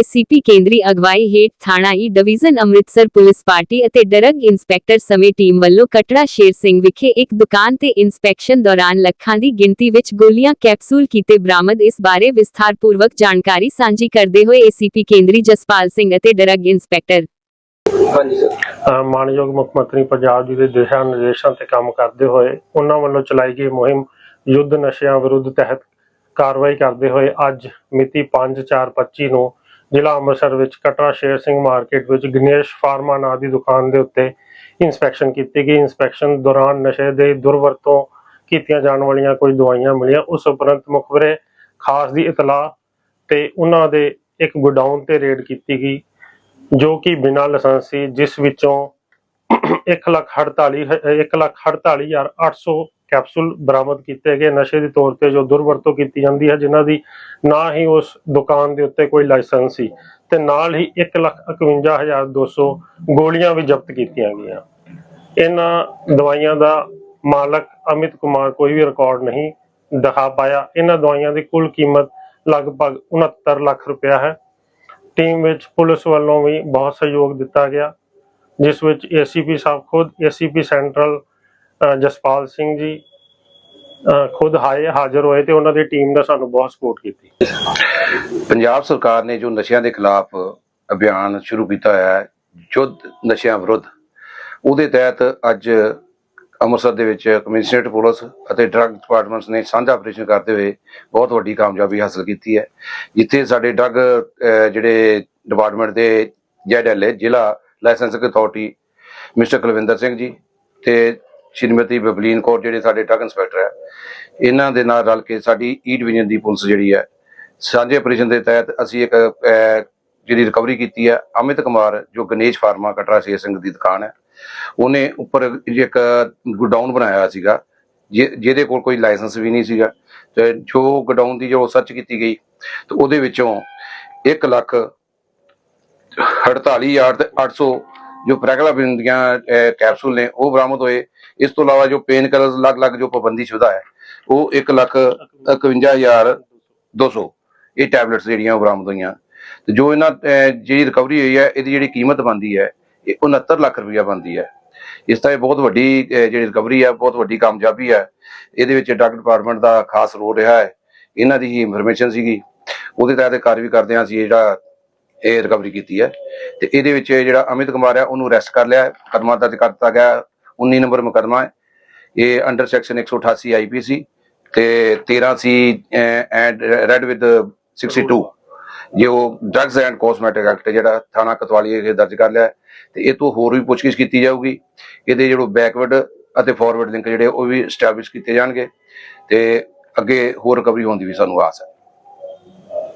ACP ਕੇਂਦਰੀ ਅਗਵਾਈ ਹੇਠ ਥਾਣਾ E division Amritsar police party ਅਤੇ ਡਰੱਗ ਇੰਸਪੈਕਟਰ ਸਮੇਤ ਟੀਮ ਵੱਲੋਂ ਕਟੜਾ ਸ਼ੇਰ ਸਿੰਘ ਵਿਖੇ ਇੱਕ ਦੁਕਾਨ ਤੇ ਇੰਸਪੈਕਸ਼ਨ ਦੌਰਾਨ ਲੱਖਾਂ ਦੀ ਗਿਣਤੀ ਵਿੱਚ ਗੋਲੀਆਂ ਕੈਪਸੂਲ ਕੀਤੇ ਬਰਾਮਦ ਇਸ ਬਾਰੇ ਵਿਸਥਾਰਪੂਰਵਕ ਜਾਣਕਾਰੀ ਸਾਂਝੀ ਕਰਦੇ ਹੋਏ ਏਸੀਪੀ ਕੇਂਦਰੀ ਜਸਪਾਲ ਸਿੰਘ ਅਤੇ ਡਰੱਗ ਇੰਸਪੈਕਟਰ। ਹਾਂਜੀ ਸਰ। ਅ, ਮਾਣਯੋਗ ਮੁੱਖ ਮੰਤਰੀ ਪੰਜਾਬ ਜੀ ਦੇ ਦਿਸ਼ਾ ਨਿਰਦੇਸ਼ਾਂ ਤੇ ਕੰਮ ਕਰਦੇ ਹੋਏ ਉਹਨਾਂ ਵੱਲੋਂ ਚਲਾਈ ਗਈ ਮੁਹਿੰਮ ਯੁੱਧ ਨਸ਼ਿਆਂ ਵਿਰੁੱਧ ਤਹਿਤ ਕਾਰਵਾਈ ਕਰਦੇ ਹੋਏ ਅੱਜ ਮਿਤੀ 5/4/25 ਨੂੰ ਜ਼ਿਲ੍ਹਾ ਅੰਮ੍ਰਿਤਸਰ ਵਿੱਚ ਕਟਰਾ ਸ਼ੇਰ ਸਿੰਘ ਮਾਰਕੀਟ ਵਿੱਚ ਗਣੇਸ਼ ਫਾਰਮਾ ਨਾਂ ਦੀ ਦੁਕਾਨ ਦੇ ਉੱਤੇ ਇਨਸਪੈਕਸ਼ਨ ਕੀਤੀ ਗਈ। ਇਨਸਪੈਕਸ਼ਨ ਦੌਰਾਨ ਨਸ਼ੇ ਦੇ ਦੁਰਵਰਤੋਂ ਕੀਤੀਆਂ ਜਾਣ ਵਾਲੀਆਂ ਕੁਝ ਦਵਾਈਆਂ ਮਿਲੀਆਂ। ਉਸ ਉਪਰੰਤ ਮੁਖਬਰੇ ਖਾਸ ਦੀ ਇਤਲਾਹ ਤੇ ਉਹਨਾਂ ਦੇ ਇੱਕ ਗੋਡਾਊਨ ਤੇ ਰੇਡ ਕੀਤੀ ਗਈ, ਜੋ ਕਿ ਬਿਨਾਂ ਲਾਇਸੈਂਸ ਸੀ ਜਿਸ ਵਿੱਚੋਂ 148800 ਕੈਪਸੂਲ ਬਰਾਮਦ ਕੀਤੇ ਗਏ। ਨਸ਼ੇ ਦੇ ਤੌਰ ਤੇ ਜੋ ਦੁਰਵਰਤੋਂ ਕੀਤੀ ਜਾਂਦੀ ਹੈ, ਜਿਨ੍ਹਾਂ ਦੀ ਨਾ ਹੀ ਉਸ ਦੁਕਾਨ ਦੇ ਉੱਤੇ ਕੋਈ ਲਾਇਸੈਂਸ ਸੀ ਤੇ ਨਾਲ ਹੀ 151200 ਗੋਲੀਆਂ ਵੀ ਜ਼ਬਤ ਕੀਤੀਆਂ ਗਈਆਂ। ਇਹਨਾਂ ਦਵਾਈਆਂ ਦਾ ਮਾਲਕ ਅਮਿਤ ਕੁਮਾਰ ਕੋਈ ਵੀ ਰਿਕਾਰਡ ਨਹੀਂ ਦਿਖਾ ਪਾਇਆ। ਇਹਨਾਂ ਦਵਾਈਆਂ ਦੀ ਕੁੱਲ ਕੀਮਤ ਲਗਭਗ 69 ਲੱਖ ਰੁਪਇਆ ਹੈ। ਟੀਮ ਵਿੱਚ ਪੁਲਿਸ ਵੱਲੋਂ ਵੀ ਬਹੁਤ ਸਹਿਯੋਗ ਦਿੱਤਾ ਗਿਆ, ਜਿਸ ਵਿੱਚ ਏਸੀਪੀ ਸਾਹਿਬ ਖੁਦ ਏਸੀਪੀ ਸੈਂਟਰਲ ਜਸਪਾਲ ਸਿੰਘ ਜੀ ਖੁਦ ਹਾਏ ਹਾਜ਼ਰ ਹੋਏ ਤੇ ਉਹਨਾਂ ਦੀ ਟੀਮ ਨੇ ਸਾਨੂੰ ਬਹੁਤ ਸਪੋਰਟ ਕੀਤੀ। ਪੰਜਾਬ ਸਰਕਾਰ ਨੇ ਜੋ ਨਸ਼ਿਆਂ ਦੇ ਖਿਲਾਫ ਅਭਿਆਨ ਸ਼ੁਰੂ ਕੀਤਾ ਹੋਇਆ ਹੈ, ਯੁੱਧ ਨਸ਼ਿਆਂ ਵਿਰੁੱਧ, ਉਹਦੇ ਤਹਿਤ ਅੱਜ ਅੰਮ੍ਰਿਤਸਰ ਦੇ ਵਿੱਚ ਕਮਿਸ਼ਨਰੇਟ ਪੁਲਿਸ ਅਤੇ ਡਰੱਗ ਡਿਪਾਰਟਮੈਂਟਸ ਨੇ ਸਾਂਝਾ ਆਪਰੇਸ਼ਨ ਕਰਦੇ ਹੋਏ ਬਹੁਤ ਵੱਡੀ ਕਾਮਯਾਬੀ ਹਾਸਲ ਕੀਤੀ ਹੈ। ਜਿੱਥੇ ਸਾਡੇ ਡਰੱਗ ਜਿਹੜੇ ਡਿਪਾਰਟਮੈਂਟ ਦੇ ਜੈਡਐਲਏ ਜ਼ਿਲ੍ਹਾ licensing authority mister Kulwinder Singh ji ਤੇ ਸ਼੍ਰੀਮਤੀ ਬਬਲੀਨ ਕੌਰ ਜਿਹੜੇ ਸਾਡੇ ਡਰੱਗ ਇੰਸਪੈਕਟਰ ਹੈ, ਇਹਨਾਂ ਦੇ ਨਾਲ ਰਲ ਕੇ ਸਾਡੀ e ਈ ਡਿਵੀਜ਼ਨ ਦੀ ਪੁਲਿਸ ਜਿਹੜੀ ਹੈ, ਸਾਂਝੇ ਆਪਰੇਸ਼ਨ ਦੇ ਤਹਿਤ ਅਸੀਂ ਇੱਕ ਜਿਹੜੀ ਰਿਕਵਰੀ ਕੀਤੀ ਹੈ, ਅਮਿਤ ਕੁਮਾਰ, ਜੋ ਗਣੇਸ਼ ਫਾਰਮਾ ਕਟਰਾ ਸ਼ੇਰ ਸਿੰਘ ਦੀ ਦੁਕਾਨ ਹੈ, ਉਹਨੇ ਉੱਪਰ ਇੱਕ ਗੋਡਾਊਨ ਬਣਾਇਆ ਸੀਗਾ ਜਿ- ਜਿਹਦੇ ਕੋਲ ਕੋਈ ਲਾਇਸੈਂਸ ਵੀ ਨਹੀਂ ਸੀਗਾ, ਤੇ ਜੋ ਗੋਡਾਊਨ ਦੀ ਜੋ ਸਰਚ ਕੀਤੀ ਗਈ, ਤੇ ਉਹਦੇ ਵਿੱਚੋਂ 1 ਲੱਖ 48000 ਤੇ 800 ਜੋ ਪ੍ਰੈਗਲਾਬਿਨ ਦੀਆਂ ਕੈਪਸੂਲ ਨੇ, ਉਹ ਬਰਾਮਦ ਹੋਏ। ਇਸ ਤੋਂ ਇਲਾਵਾ ਜੋ ਪੇਨ ਕਿਲਰਸ ਅਲੱਗ-ਅਲੱਗ ਜੋ ਪਾਬੰਦੀ ਸ਼ੁਦਾ ਹੈ, ਉਹ 1 ਲੱਖ 51200 ਇਹ ਟੈਬਲੇਟਸ ਜਿਹੜੀਆਂ ਉਹ ਬਰਾਮਦ ਹੋਈਆਂ। ਤੇ ਜੋ ਇਹਨਾਂ ਜਿਹੜੀ ਰਿਕਵਰੀ ਹੋਈ ਹੈ, ਇਹਦੀ ਜਿਹੜੀ ਕੀਮਤ ਬਣਦੀ ਹੈ, ਇਹ 69 ਲੱਖ ਰੁਪਇਆ ਬਣਦੀ ਹੈ। ਇਸ ਤਰ੍ਹਾਂ ਇਹ ਬਹੁਤ ਵੱਡੀ ਜਿਹੜੀ ਰਿਕਵਰੀ ਹੈ, ਬਹੁਤ ਵੱਡੀ ਕਾਮਯਾਬੀ ਹੈ। ਇਹਦੇ ਵਿੱਚ ਡਰੱਗ ਡਿਪਾਰਟਮੈਂਟ ਦਾ ਖਾਸ ਰੋਲ ਰਿਹਾ ਹੈ। ਇਹਨਾਂ ਦੀ ਹੀ ਇਨਫੋਰਮੇਸ਼ਨ ਸੀਗੀ। ਉਹਦੇ ਤਹਿਤ ਕਾਰਵਾਈ ਕਰਦੇ ਹਾਂ ਅਸੀਂ ਜਿਹੜਾ ਇਹ ਰਿਕਵਰੀ ਕੀਤੀ ਹੈ ਤੇ ਇਹਦੇ ਵਿੱਚ ਜਿਹੜਾ ਅਮਿਤ ਕੁਮਾਰ ਹੈ, ਉਹਨੂੰ ਅਰੈਸਟ ਕਰ ਲਿਆ ਹੈ, ਮੁਕੱਦਮਾ ਦਰਜ ਕਰ ਦਿੱਤਾ ਗਿਆ ਹੈ। 19 ਨੰਬਰ ਮੁਕੱਦਮਾ ਹੈ। ਇਹ ਅੰਡਰ ਸੈਕਸ਼ਨ 188 ਆਈਪੀਸੀ ਤੇ 13 ਸੀ ਐਂਡ ਰੈਡ ਵਿਦ 62 ਜੋ ਡਰੱਗਸ ਐਂਡ ਕੋਸਮੈਟਿਕ ਐਕਟ ਜਿਹੜਾ ਥਾਣਾ ਕਤਵਾਲੀ ਇਹ ਦਰਜ ਕਰ ਲਿਆ ਹੈ। ਤੇ ਇਹ ਤੋਂ ਹੋਰ ਵੀ ਪੁੱਛਗਿੱਛ ਕੀਤੀ ਜਾਊਗੀ। ਇਹਦੇ ਜਿਹੜੇ ਬੈਕਵਰਡ ਅਤੇ ਫਾਰਵਰਡ ਲਿੰਕ ਜਿਹੜੇ, ਉਹ ਵੀ ਸਟੈਬਲਿਸ਼ ਕੀਤੇ ਜਾਣਗੇ। ਤੇ ਅੱਗੇ ਹੋਰ ਰਿਕਵਰੀ ਹੋਣ ਦੀ ਵੀ ਸਾਨੂੰ ਆਸ ਹੈ।